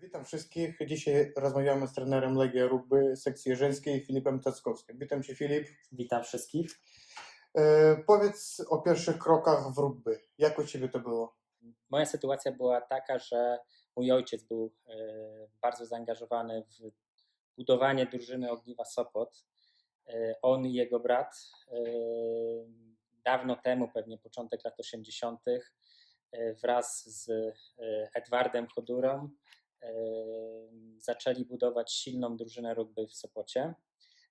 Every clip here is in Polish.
Witam wszystkich. Dzisiaj rozmawiamy z trenerem Legia Rugby sekcji żeńskiej Filipem Tackowskim. Witam Cię Filip. Witam wszystkich. E, powiedz o pierwszych krokach w rugby. Jak u Ciebie to było? Moja sytuacja była taka, że mój ojciec był e, bardzo zaangażowany w budowanie drużyny Ogniwa Sopot. E, On i jego brat e, dawno temu, pewnie początek lat 80., e, wraz z e, Edwardem Chodurą zaczęli budować silną drużynę rugby w Sopocie.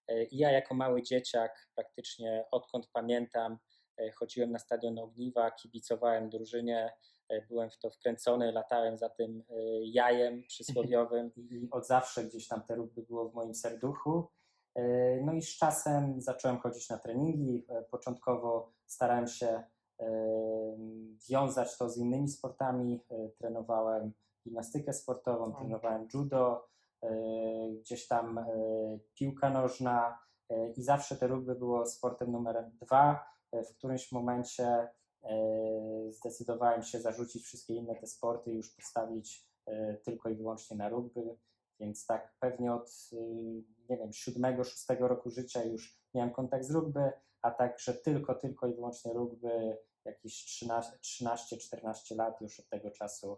E, I ja jako mały dzieciak, praktycznie odkąd pamiętam, e, chodziłem na stadion Ogniwa, kibicowałem drużynie, e, byłem w to wkręcony, latałem za tym jajem przysłowiowym i od zawsze gdzieś tam te rugby było w moim serduchu. No i z czasem zacząłem chodzić na treningi. Początkowo starałem się wiązać to z innymi sportami. Trenowałem gimnastykę sportową, trenowałem judo, e, gdzieś tam e, piłka nożna e, i zawsze te rugby było sportem numerem dwa. W którymś momencie zdecydowałem się zarzucić wszystkie inne te sporty i już postawić tylko i wyłącznie na rugby. Więc tak pewnie od y, nie wiem, siódmego, szóstego roku życia już miałem kontakt z rugby, a także tylko, tylko i wyłącznie rugby jakieś 13-14 lat już od tego czasu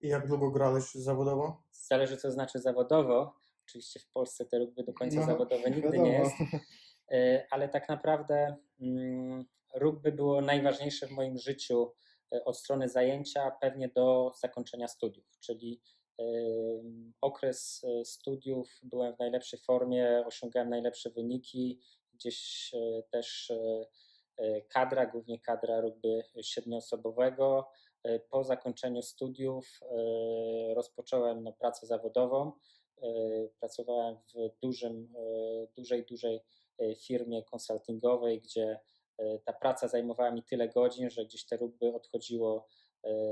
I jak długo grałeś zawodowo? Zależy co znaczy zawodowo. Oczywiście w Polsce te rugby do końca No, zawodowe nigdy wiadomo. nie jest. E, ale tak naprawdę mm, rugby było najważniejsze w moim życiu e, od strony zajęcia, pewnie do zakończenia studiów, czyli em, okres e, studiów byłem w najlepszej formie, osiągałem najlepsze wyniki, gdzieś e, też e, e, kadra, głównie kadra rugby siedmioosobowego. E, Po zakończeniu studiów e, rozpocząłem no, pracę zawodową. E, Pracowałem w dużym, dużej, dużej firmie konsultingowej, gdzie ta praca zajmowała mi tyle godzin, że gdzieś te rugby odchodziło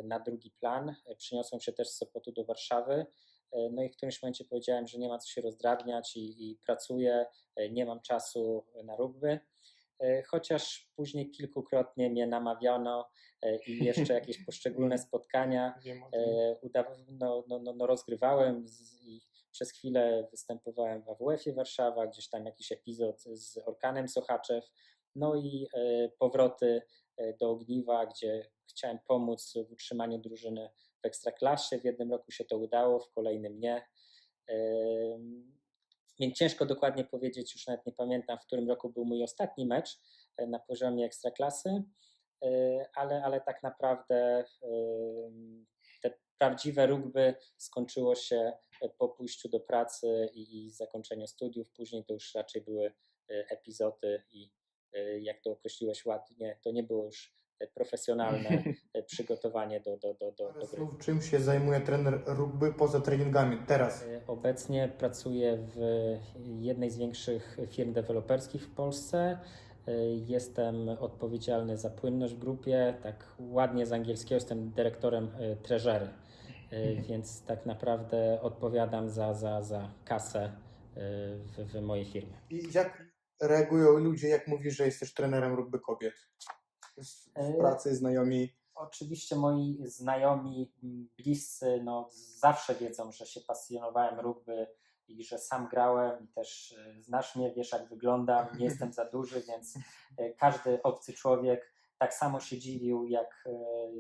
na drugi plan. Przyniosłem się też z Sopotu do Warszawy. No i w którymś momencie powiedziałem, że nie ma co się rozdrabniać i, i pracuję, nie mam czasu na rugby. E, Chociaż później kilkukrotnie mnie namawiano e, i jeszcze jakieś poszczególne spotkania e, no, no, no, no rozgrywałem i przez chwilę występowałem w AWF-ie Warszawa, gdzieś tam jakiś epizod z Orkanem Sochaczew, no i powroty do Ogniwa, gdzie chciałem pomóc w utrzymaniu drużyny w Ekstraklasie. W jednym roku się to udało, w kolejnym nie. Ciężko dokładnie powiedzieć, już nawet nie pamiętam, w którym roku był mój ostatni mecz e, na poziomie Ekstraklasy, e, ale, ale tak naprawdę em, te prawdziwe rugby skończyło się e, po pójściu do pracy i, i zakończeniu studiów. Później to już raczej były e, epizody i e, jak to określiłeś ładnie, to nie było już e, profesjonalne e, przygotowanie do, do, do, do, do gry. czym się zajmuje trener rugby poza treningami teraz? E, Obecnie pracuję w jednej z większych firm deweloperskich w Polsce. E, Jestem odpowiedzialny za płynność w grupie. Tak ładnie z angielskiego jestem dyrektorem e, treasury, E, więc tak naprawdę odpowiadam za, za, za kasę e, w, w mojej firmie. I jak reagują ludzie, jak mówisz, że jesteś trenerem rugby kobiet? W E, pracy, znajomi. Oczywiście moi znajomi, m, bliscy, no, zawsze wiedzą, że się pasjonowałem rugby i że sam grałem i też e, znasz mnie, wiesz jak wyglądam, nie jestem za duży, więc e, każdy obcy człowiek tak samo się dziwił, jak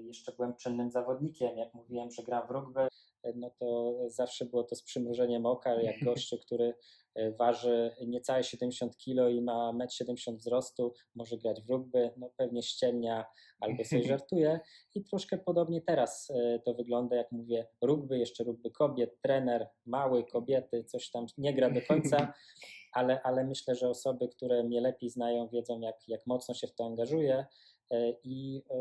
jeszcze byłem czynnym zawodnikiem, jak mówiłem, że gram w rugby, no to zawsze było to z przymrużeniem oka, jak gościu, który waży niecałe 70 kg i ma 1,70 m wzrostu, może grać w rugby, no pewnie ściemnia albo sobie żartuje. I troszkę podobnie teraz e, to wygląda, jak mówię, rugby, jeszcze rugby kobiet, trener, mały, kobiety, coś tam nie gra do końca, ale, ale myślę, że osoby, które mnie lepiej znają, wiedzą, jak, jak mocno się w to angażuję. E, I e,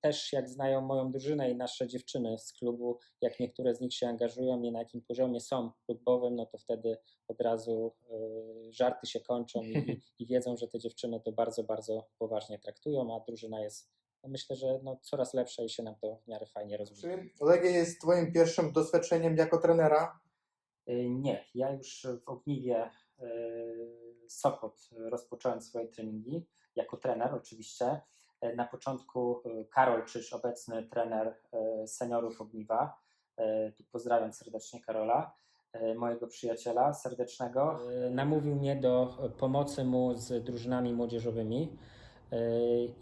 też jak znają moją drużynę i nasze dziewczyny z klubu, jak niektóre z nich się angażują i na jakim poziomie są rugbowym, no to wtedy od razu e, żarty się kończą i, i, wiedzą, że te dziewczyny to bardzo, bardzo poważnie traktują, a drużyna jest, no myślę, że no coraz lepsza i się nam to w miarę fajnie rozwija. Czy Legia jest Twoim pierwszym doświadczeniem jako trenera? Nie, ja już w Ogniwie Sopot rozpocząłem swoje treningi jako trener oczywiście. Y, Na początku y, Karol Czyż, obecny trener y, seniorów Ogniwa, E, Tu pozdrawiam serdecznie Karola, e, mojego przyjaciela serdecznego. E, Namówił mnie do pomocy mu z drużynami młodzieżowymi E,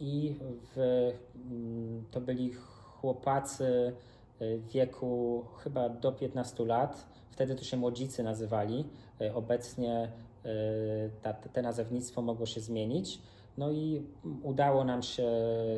i w, mm, to byli chłopacy e, w wieku chyba do 15 lat. Wtedy to się młodzicy nazywali. E, Obecnie e, te nazewnictwo mogło się zmienić. No i udało nam się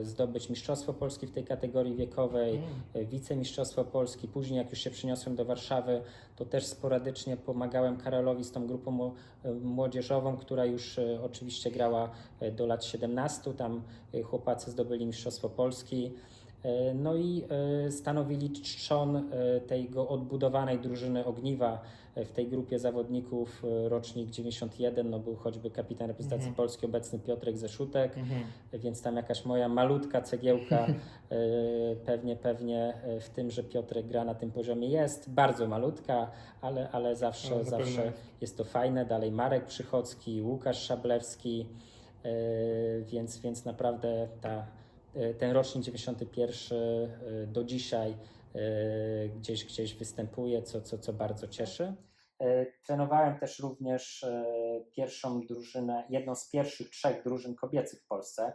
zdobyć Mistrzostwo Polski w tej kategorii wiekowej, Mm. wicemistrzostwo Polski. Później, jak już się przyniosłem do Warszawy, to też sporadycznie pomagałem Karolowi z tą grupą mło- młodzieżową, która już e, oczywiście grała e, do lat 17. Tam e, chłopacy zdobyli Mistrzostwo Polski. E, No i e, stanowili trzon e, tego odbudowanej drużyny Ogniwa w tej grupie zawodników rocznik 91, no był choćby kapitan reprezentacji Mhm. Polski obecny Piotrek Zeszutek, Mhm. więc tam jakaś moja malutka cegiełka pewnie, pewnie w tym, że Piotrek gra na tym poziomie jest, bardzo malutka, ale, ale zawsze, No, zawsze jest. to fajne. Dalej Marek Przychodzki, Łukasz Szablewski, więc, więc naprawdę ta, ten rocznik 91 e, do dzisiaj e, gdzieś, gdzieś występuje, co, co, co bardzo cieszy. E, Trenowałem też również e, pierwszą drużynę, jedną z pierwszych trzech drużyn kobiecych w Polsce.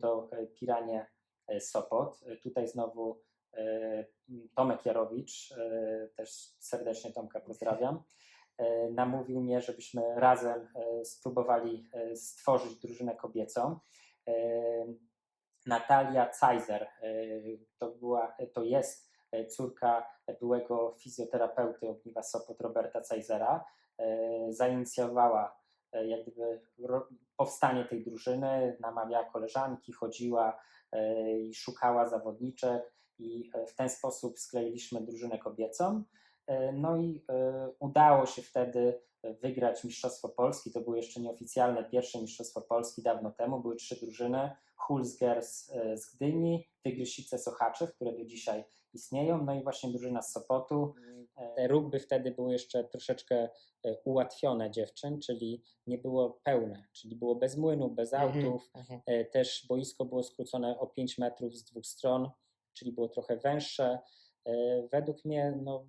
To e, Piranie e, Sopot. E, Tutaj znowu e, Tomek Jarowicz, e, też serdecznie Tomka pozdrawiam, e, namówił mnie, żebyśmy razem e, spróbowali e, stworzyć drużynę kobiecą. Natalia Cajzer e, to, była, to jest e, córka byłego fizjoterapeuty Ogniwa Sopot Roberta Cajzera. E, Zainicjowała jak gdyby powstanie tej drużyny, namawiała koleżanki, chodziła i szukała zawodniczek i w ten sposób skleiliśmy drużynę kobiecą. No i udało się wtedy wygrać Mistrzostwo Polski. To było jeszcze nieoficjalne pierwsze Mistrzostwo Polski dawno temu. Były trzy drużyny. Hulsgers e, z Gdyni, Tygrysice Sochaczew, które do dzisiaj istnieją, no i właśnie drużyna z Sopotu. Te rugby wtedy były jeszcze troszeczkę e, ułatwione dziewczyn, czyli nie było pełne, czyli było bez młynu, bez autów. Mhm. E, Też boisko było skrócone o 5 metrów z dwóch stron, czyli było trochę węższe. E, Według mnie no,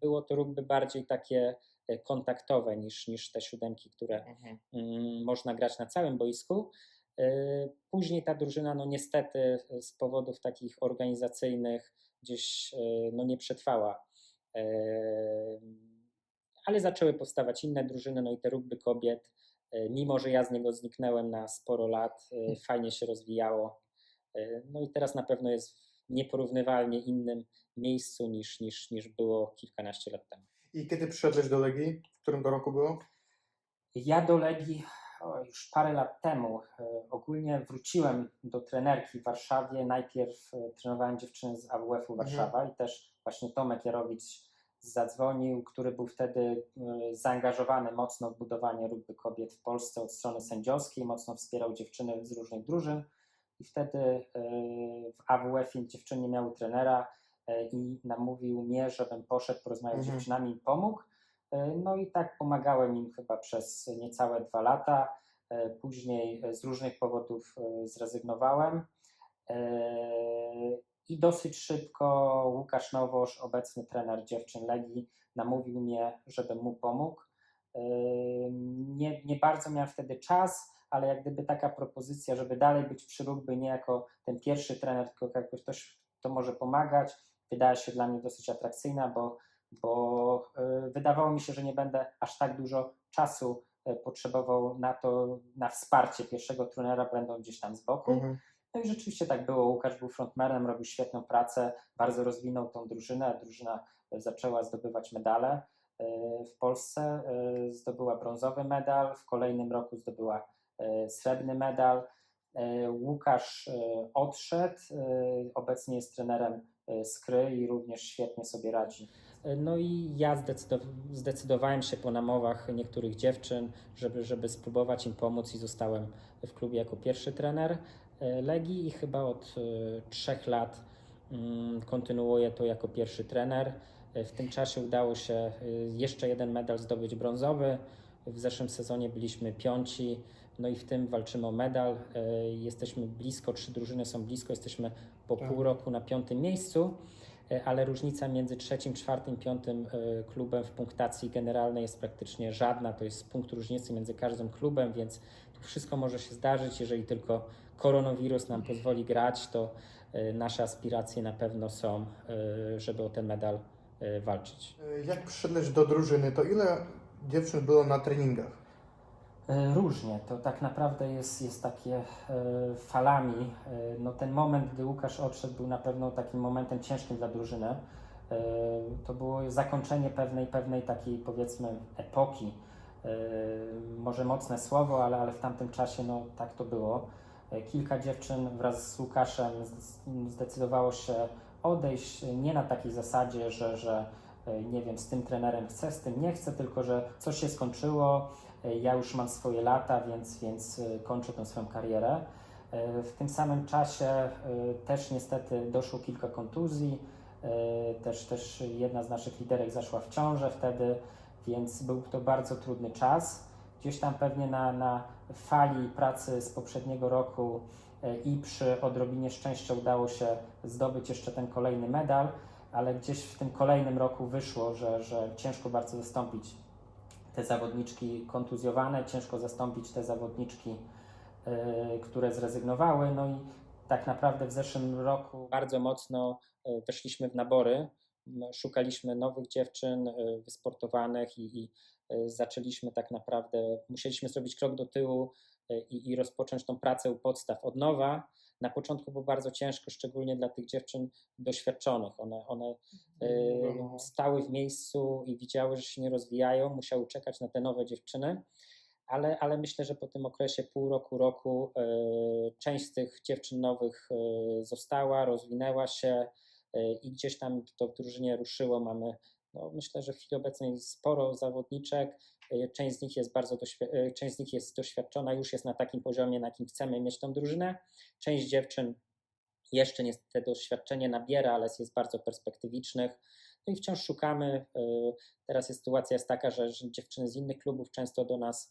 było to rugby bardziej takie e, kontaktowe niż, niż te siódemki, które Mhm. mm, można grać na całym boisku. E, Później ta drużyna, no niestety, e, z powodów takich organizacyjnych gdzieś e, no, nie przetrwała. Ale zaczęły powstawać inne drużyny, no i te rugby kobiet, mimo że ja z niego zniknęłem na sporo lat, e, fajnie się rozwijało. No i teraz na pewno jest w nieporównywalnie innym miejscu niż, niż, niż było kilkanaście lat temu. I kiedy przyszedłeś do Legii? W którym to roku było? Ja do Legii już parę lat temu e, ogólnie wróciłem do trenerki w Warszawie. Najpierw e, trenowałem dziewczyny z AWF-u Warszawa i też właśnie Tomek Jarowicz zadzwonił, który był wtedy e, zaangażowany mocno w budowanie rugby kobiet w Polsce od strony sędziowskiej, mocno wspierał dziewczyny z różnych drużyn i wtedy w AWF-ie dziewczyny miały trenera i namówił mnie, żebym poszedł, porozmawiał z Mhm. dziewczynami i pomógł. E, No i tak pomagałem im chyba przez niecałe dwa lata. E, Później z różnych powodów e, zrezygnowałem. I dosyć szybko Łukasz Nowosz, obecny trener dziewczyn Legii, namówił mnie, żebym mu pomógł. Nie, nie bardzo miałem wtedy czas, ale jak gdyby taka propozycja, żeby dalej być przy rugby, nie jako ten pierwszy trener, tylko jako ktoś, kto może pomagać, wydała się dla mnie dosyć atrakcyjna, bo bo e, wydawało mi się, że nie będę aż tak dużo czasu e, potrzebował na to, na wsparcie pierwszego trenera, będą gdzieś tam z boku. Mhm. No i rzeczywiście tak było. Łukasz był frontmanem, robił świetną pracę, bardzo rozwinął tą drużynę. Drużyna e, zaczęła zdobywać medale w Polsce. Zdobyła brązowy medal, w kolejnym roku zdobyła srebrny medal. Łukasz odszedł, obecnie jest trenerem Skry i również świetnie sobie radzi. No i ja zdecydow- zdecydowałem się po namowach niektórych dziewczyn, żeby, żeby spróbować im pomóc i zostałem w klubie jako pierwszy trener e, Legii i chyba od e, trzech lat mm, kontynuuję to jako pierwszy trener. E, W tym czasie udało się e, jeszcze jeden medal zdobyć brązowy. W zeszłym sezonie byliśmy piąci, no i w tym walczymy o medal. E, Jesteśmy blisko, trzy drużyny są blisko, jesteśmy po Tak. pół roku na piątym miejscu. e, ale różnica między trzecim, czwartym, piątym e, klubem w punktacji generalnej jest praktycznie żadna. To jest punkt różnicy między każdym klubem, więc tu wszystko może się zdarzyć. Jeżeli tylko koronawirus nam pozwoli grać, to nasze aspiracje na pewno są, żeby o ten medal walczyć. Jak przyszedłeś do drużyny, to ile dziewczyn było na treningach? E, Różnie, to tak naprawdę jest, jest takie e, falami. E, No ten moment, gdy Łukasz odszedł, był na pewno takim momentem ciężkim dla drużyny. To było zakończenie pewnej, pewnej takiej powiedzmy epoki. Może mocne słowo, ale, ale w tamtym czasie no, tak to było. Kilka dziewczyn wraz z Łukaszem zde- zdecydowało się odejść, nie na takiej zasadzie, że, że nie wiem, z tym trenerem chcę, z tym nie chcę, tylko że coś się skończyło, ja już mam swoje lata, więc, więc e, kończę tę swoją karierę. E, W tym samym czasie e, też niestety doszło kilka kontuzji, e, też, też jedna z naszych liderek zaszła w ciążę wtedy, więc był to bardzo trudny czas. Gdzieś tam pewnie na, na fali pracy z poprzedniego roku e, i przy odrobinie szczęścia udało się zdobyć jeszcze ten kolejny medal, ale gdzieś w tym kolejnym roku wyszło, że, że ciężko bardzo zastąpić te zawodniczki kontuzjowane, ciężko zastąpić te zawodniczki, e, które zrezygnowały. No i tak naprawdę w zeszłym roku bardzo mocno e, weszliśmy w nabory. Szukaliśmy nowych dziewczyn, e, wysportowanych i, i zaczęliśmy tak naprawdę, musieliśmy zrobić krok do tyłu i, i rozpocząć tą pracę u podstaw od nowa. Na początku było bardzo ciężko, szczególnie dla tych dziewczyn doświadczonych. One, one No. e, stały w miejscu i widziały, że się nie rozwijają, musiały czekać na te nowe dziewczyny. Ale, ale myślę, że po tym okresie pół roku, roku e, część z tych dziewczyn nowych e, została, rozwinęła się e, i gdzieś tam to w drużynie ruszyło. Mamy, no, myślę, że w chwili obecnej sporo zawodniczek. E, Część z nich jest bardzo e, część z nich jest doświadczona, już jest na takim poziomie, na jakim chcemy mieć tą drużynę. Część dziewczyn jeszcze nie te doświadczenie nabiera, ale jest bardzo perspektywicznych. No i wciąż szukamy. y, Teraz jest sytuacja jest taka, że, że dziewczyny z innych klubów często do nas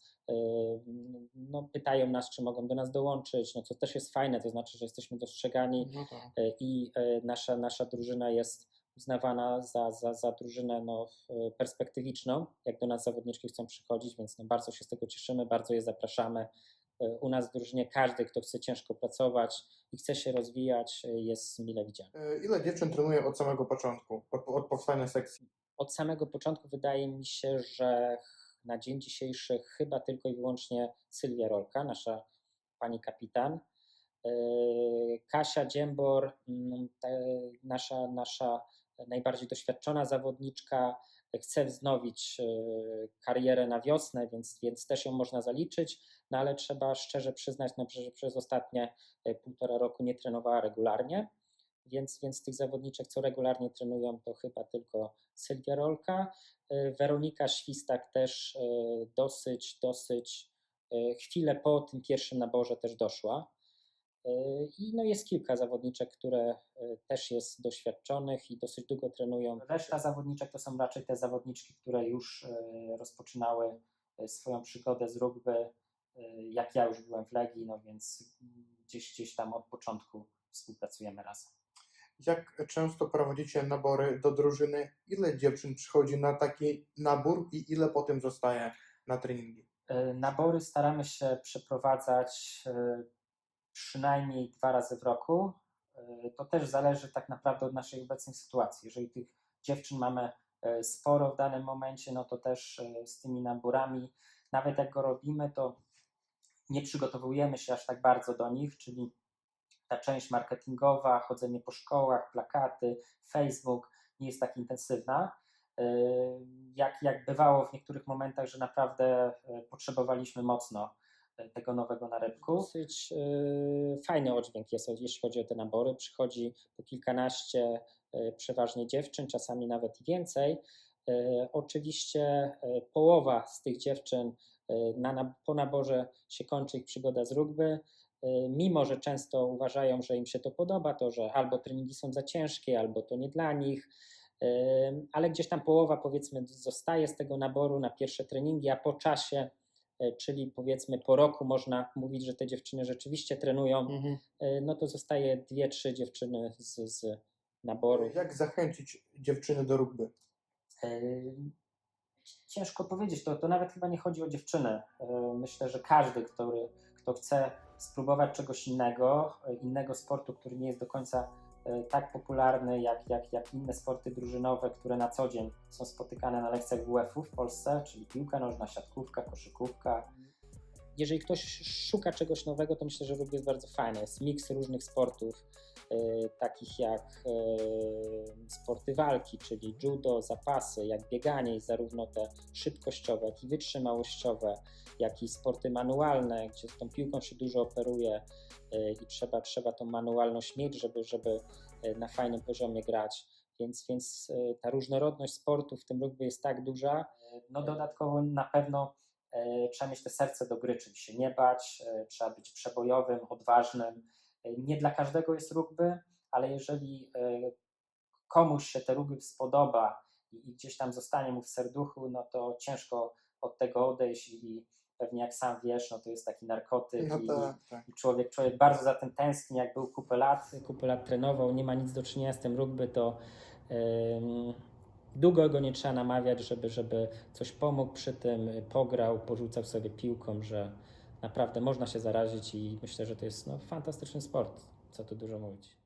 no, pytają nas, czy mogą do nas dołączyć, no co też jest fajne, to znaczy, że jesteśmy dostrzegani No tak. i nasza, nasza drużyna jest uznawana za, za, za drużynę no, perspektywiczną, jak do nas zawodniczki chcą przychodzić, więc no, bardzo się z tego cieszymy, bardzo je zapraszamy. Y, U nas w drużynie każdy, kto chce ciężko pracować i chce się rozwijać, y, jest mile widziany. E, Ile dziewczyn trenuje od samego początku, od, od powstania sekcji? Od samego początku wydaje mi się, że na dzień dzisiejszy chyba tylko i wyłącznie Sylwia Rolka, nasza pani kapitan. Kasia Dziembor, nasza, nasza najbardziej doświadczona zawodniczka, chce wznowić yy, karierę na wiosnę, więc, więc też ją można zaliczyć, no ale trzeba szczerze przyznać, no, że przez ostatnie yy, półtora roku nie trenowała regularnie, więc, więc tych zawodniczek, co regularnie trenują, to chyba tylko Sylwia Rolka. Yy, Weronika Świstak też dosyć, dosyć chwilę po tym pierwszym naborze też doszła. Yy, I no jest kilka zawodniczek, które yy, też jest doświadczonych i dosyć długo trenują. Reszta zawodniczek to są raczej te zawodniczki, które już yy, rozpoczynały swoją przygodę z rugby, jak ja już byłem w Legii, no więc gdzieś, gdzieś tam od początku współpracujemy razem. Jak często prowadzicie nabory do drużyny? Ile dziewczyn przychodzi na taki nabór i ile potem zostaje na treningi? E, Nabory staramy się przeprowadzać e, przynajmniej dwa razy w roku. E, To też zależy tak naprawdę od naszej obecnej sytuacji. Jeżeli tych dziewczyn mamy e, sporo w danym momencie, no to też e, z tymi naborami, nawet jak go robimy, to nie przygotowujemy się aż tak bardzo do nich, czyli ta część marketingowa, chodzenie po szkołach, plakaty, Facebook nie jest tak intensywna. Jak, jak bywało w niektórych momentach, że naprawdę potrzebowaliśmy mocno tego nowego narybku. Dosyć yy, fajny oddźwięk jest, jeśli chodzi o te nabory. Przychodzi po kilkanaście, yy, przeważnie dziewczyn, czasami nawet więcej. Oczywiście połowa z tych dziewczyn na, na, po naborze się kończy ich przygoda z rugby Y, mimo że często uważają, że im się to podoba, to że albo treningi są za ciężkie, albo to nie dla nich, y, ale gdzieś tam połowa powiedzmy zostaje z tego naboru na pierwsze treningi, a po czasie, y, czyli powiedzmy po roku można mówić, że te dziewczyny rzeczywiście trenują, y, no to zostaje dwie, trzy dziewczyny z, z naboru. Jak zachęcić dziewczyny do rugby? E, Ciężko powiedzieć, to, to nawet chyba nie chodzi o dziewczynę. E, Myślę, że każdy, który, kto chce spróbować czegoś innego, e, innego sportu, który nie jest do końca e, tak popularny jak, jak, jak inne sporty drużynowe, które na co dzień są spotykane na lekcjach WF-u w Polsce, czyli piłka nożna, siatkówka, koszykówka. Jeżeli ktoś szuka czegoś nowego, to myślę, że rugby jest bardzo fajne. Jest miks różnych sportów, e, takich jak e, sporty walki, czyli judo, zapasy, jak bieganie, zarówno te szybkościowe, jak i wytrzymałościowe, jak i sporty manualne, gdzie z tą piłką się dużo operuje e, i trzeba, trzeba tą manualność mieć, żeby, żeby na fajnym poziomie grać. Więc, więc ta różnorodność sportu w tym rugby jest tak duża. No dodatkowo na pewno trzeba mieć te serce do gry, czyli się nie bać, e, trzeba być przebojowym, odważnym. E, Nie dla każdego jest rugby, ale jeżeli e, komuś się te rugby spodoba i, gdzieś tam zostanie mu w serduchu, no to ciężko od tego odejść i pewnie jak sam wiesz, no to jest taki narkotyk No i, tak, tak. i człowiek, człowiek bardzo za tym tęskni, jak był kupę lat, kupę lat trenował, nie ma nic do czynienia z tym rugby, to ym, długo go nie trzeba namawiać, żeby, żeby coś pomógł przy tym, y, pograł, porzucał sobie piłką, że naprawdę można się zarazić i myślę, że to jest no, fantastyczny sport, co tu dużo mówić.